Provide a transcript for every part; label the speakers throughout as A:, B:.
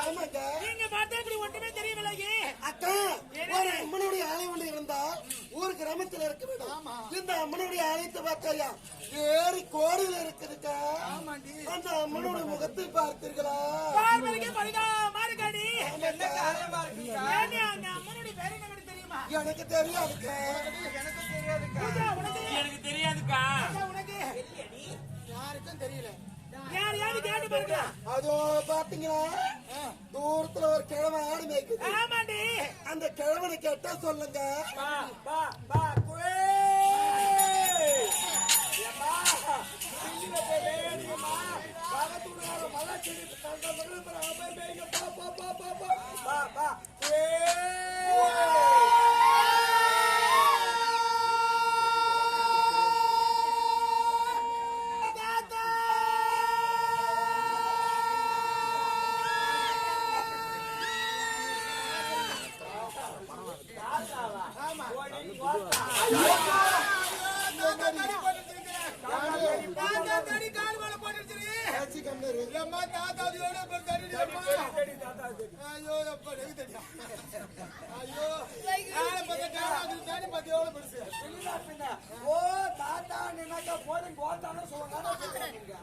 A: ஆமாங்க.
B: நீங்க பார்த்தா இப்படி ஒன்றுமே தெரியவில்லையே.
A: அக்கா ஒரு அம்மனுடைய ஆலயம் ஒன்று இருந்தா ஊர் கிராமத்துல இருக்க வேண்டும். இந்த அம்மனுடைய ஆலயத்தை பார்த்தாயா? ஏறி கோடியில இருக்குதுக்கா. அந்த அம்மனுடைய முகத்தை பார்த்தீர்களா?
B: ஏண்டி, அந்த அம்மனுடைய பேரு எனக்கு தெரியுமா?
A: எனக்கு தெரியாதுக்கா.
C: எனக்கு தெரியாதுக்கா.
B: பூஜா, உனக்கு?
A: யாருக்கும் தெரியல.
B: யார் யாரு கேட்டு பாருங்க?
A: அதோ பாத்தீங்களா? தூரத்துல ஒரு கிழமை ஆடு மேய்க்குது.
B: ஆமாண்டி.
A: அந்த கிழவனை கேட்டா சொல்லுங்க.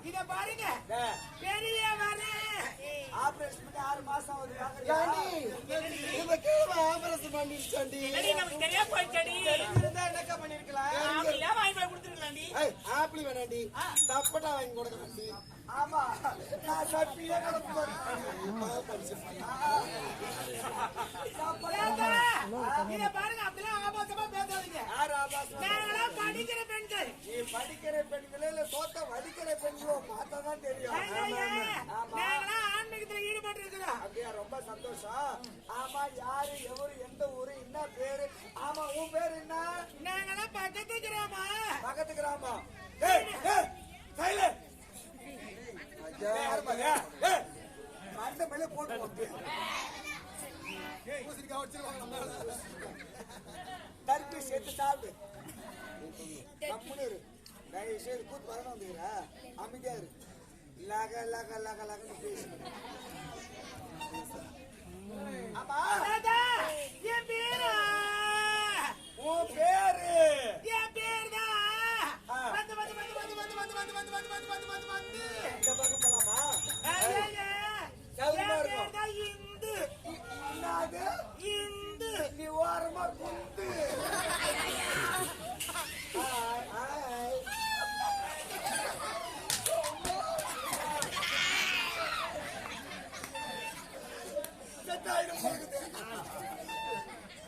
B: இத பாருங்க பெரிய வரேன்
C: ஆபரேஷன் பண்ணி ஆறு மாசம் ஆகுது.
A: ஏண்டி, இந்த கிழமை ஆபரேஷன் பண்ணிருச்சாண்டி
B: நமக்கு தெரியா போயிட்டடி
C: இருந்தா என்னக்கா பண்ணிருக்கலாம்
B: அப்படியா வாங்கி போய் கொடுத்துருக்கலாம்டி.
A: ஏய், ஆப்பிள் வேணாண்டி தப்பட்டா வாங்கி கொடுக்கலாண்டி
C: ஆமா. நான் சப்பியே கிடப்பேன்
B: தாத்தா, இத பாருங்க அப்படிலாம் ஆபாசமா பேசாதீங்க.
C: யார் ஆபாசம்?
B: நாங்களாம் படிக்கிற பெண்கள்.
C: நீ படிக்கிற பெண்களே இல்ல சோத்த வடிக்கிற பெண்களோ பார்த்தா தான் தெரியும்
B: ஐயா,
C: ஆமா
B: நாங்களாம் ஆன்மீகத்துல ஈடுபட்டு இருக்கிறோம்
C: அப்படியா ரொம்ப சந்தோஷம். ஆமா யாரு எவரு எந்த ஊரு என்ன பேரு? ஆமா உன் பேரு என்ன?
B: நாங்களாம் பக்கத்து கிராமா
C: பக்கத்து கிராமம் ஏய் ஏய் சைலண்ட் அந்த மேல போட்டு போட்டு. தர்பி சேர்த்து சாப்பிடு. கம்முன்னு இரு. தயவு செய்து கூத்து வரணும் வந்துக்கிறா. அமைதியா இரு. லக லக லக லகன்னு பேசு. ஆமா
B: தாத்தா, என் பேரா
C: உன் பேரு
B: என் பேர் தான். வந்து வந்து வந்து வந்து வந்து வந்து வந்து வந்து வந்து வந்து வந்து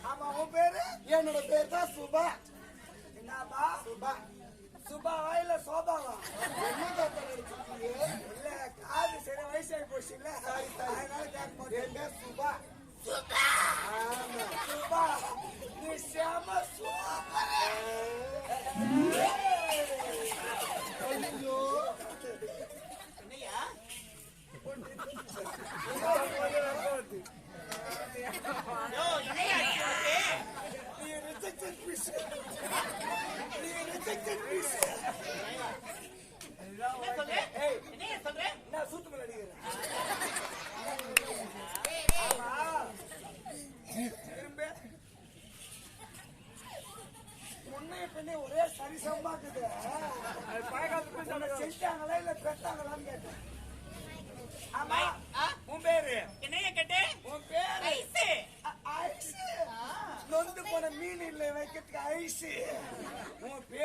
C: ஆமா உன் பேரு?
A: என்னோட பேர் தான் சுபா.
C: என்னப்பா சுபா. சுபாவா இல்ல சோபாவா?
A: என்ன நினைச்சிருக்கீங்க?
C: இல்ல காது சரி வயசாகி போச்சு இல்ல? அதனால கேட்க
A: என் பேர் சுபா.
C: ஆமா. சுபா. நீ செம சூப்பர்
A: ஐயோ
B: என்னையா யோ, என்னையா இது?
C: நீ ரிஜெக்டட் பீஸ் நீ ரிஜெக்டட் பீஸ்
B: என்ன சொல்ற?
C: ஏய்
B: என்னையா சொல்ற?
C: நான் சூத்து மேல அடிக்கிறேன் ஆமா திரும்ப முன்னைய ஒரே செஞ்சாங்களா இல்ல பெற்றாங்களான்னு கேட்டேன் ஆமா? உன் பேரு
B: என்னையா கேட்ட?
C: உன் பேரு. நொந்து போன மீன் இல்ல வைக்கிறதுக்கு ஐஸு உன் பேரு